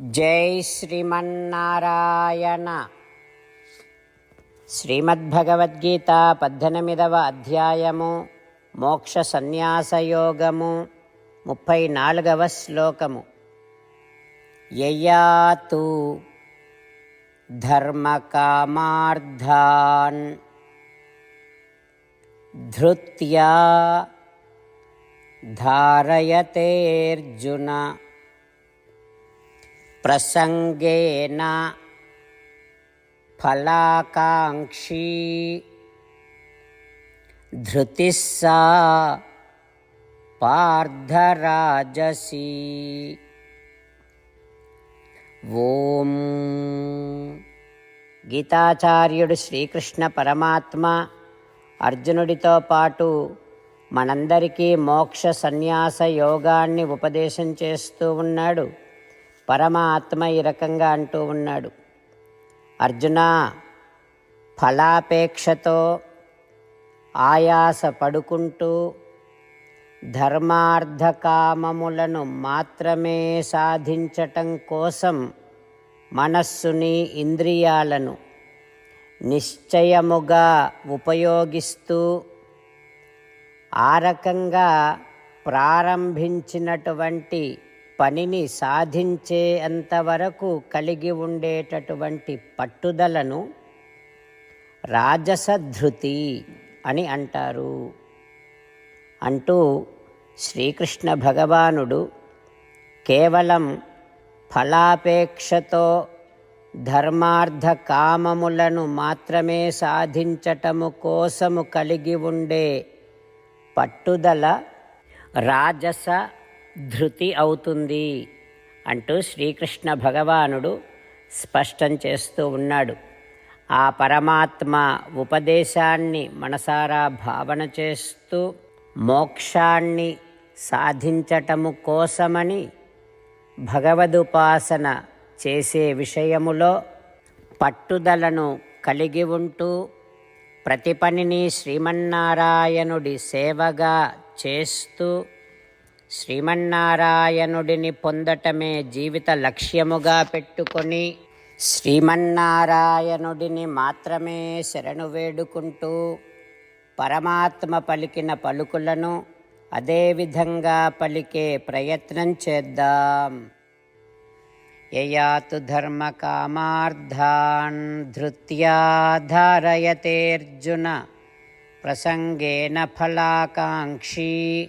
జై శ్రీమన్నారాయణ. శ్రీమద్భగవద్గీత పద్దెనిమిదవ అధ్యాయము మోక్ష సన్యాసయోగము ముప్పై నాలుగవ శ్లోకము. యయాతు ధర్మకామార్థాన్ ధృత్యా ధారయతేర్జున. ప్రసంగేన ఫలాకాంక్షీ ధృతిస్సా సా పార్థరాజసీ. ఓం. గీతాచార్యుడు శ్రీకృష్ణ పరమాత్మ అర్జునుడితో పాటు మనందరికీ మోక్ష సన్యాస యోగాన్ని ఉపదేశం చేస్తూ ఉన్నాడు. పరమాత్మ ఈ రకంగా అంటూ ఉన్నాడు. అర్జున ఫలాపేక్షతో ఆయాస పడుకుంటూ ధర్మార్థకామములను మాత్రమే సాధించటం కోసం మనస్సుని ఇంద్రియాలను నిశ్చయముగా ఉపయోగిస్తూ ఆ రకంగా ప్రారంభించినటువంటి పనిని సాధించే అంతవరకు కలిగి ఉండేటటువంటి పట్టుదలను రాజసధృతి అని అంటారు. అంటూ శ్రీకృష్ణ భగవానుడు కేవలం ఫలాపేక్షతో ధర్మార్థ కామములను మాత్రమే సాధించటము కోసము కలిగి ఉండే పట్టుదల రాజస ధృతి అవుతుంది అంటూ శ్రీకృష్ణ భగవానుడు స్పష్టం చేస్తూ ఉన్నాడు. ఆ పరమాత్మ ఉపదేశాన్ని మనసారా భావన చేస్తూ మోక్షాన్ని సాధించటము కోసమని భగవదుపాసన చేసే విషయములో పట్టుదలను కలిగి ఉంటూ ప్రతి పనిని శ్రీమన్నారాయణుడి సేవగా చేస్తూ శ్రీమన్నారాయణుడిని పొందటమే జీవిత లక్ష్యముగా పెట్టుకొని శ్రీమన్నారాయణుడిని మాత్రమే శరణు వేడుకుంటూ పరమాత్మ పలికిన పలుకులను అదేవిధంగా పలికే ప్రయత్నం చేద్దాం. యయాతు ధర్మకామార్థాన్ ధృత్యా ధారయతేర్జున ప్రసంగేన ఫలాకాంక్షీ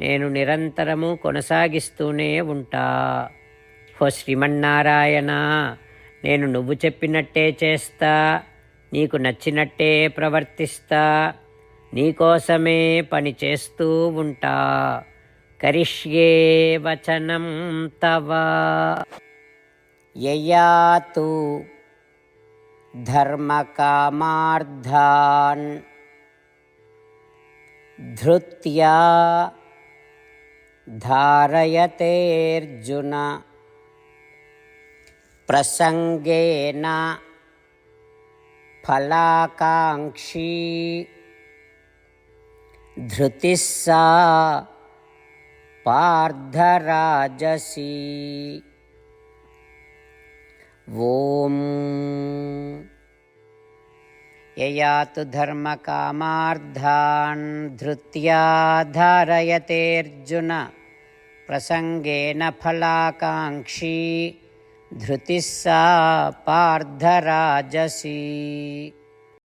నేను నిరంతరము కొనసాగిస్తూనే ఉంటా. హో శ్రీమన్నారాయణ నేను నువ్వు చెప్పినట్టే చేస్తా నీకు నచ్చినట్టే ప్రవర్తిస్తా నీకోసమే పని చేస్తూ ఉంటా. కరిష్యే వచనం తవ. యయాతు ధర్మకామార్థాన్ ధృత్యా धारयतेऽर्जुन प्रसङ्गेन फलाकाङ्क्षी धृतिः सा पार्धराजसी। ॐ ययातु धर्मकामार्धान् धृत्या धारयतेऽर्जुन प्रसङ्गेन फलाकाङ्क्षी धृतिः सा पार्धराजसी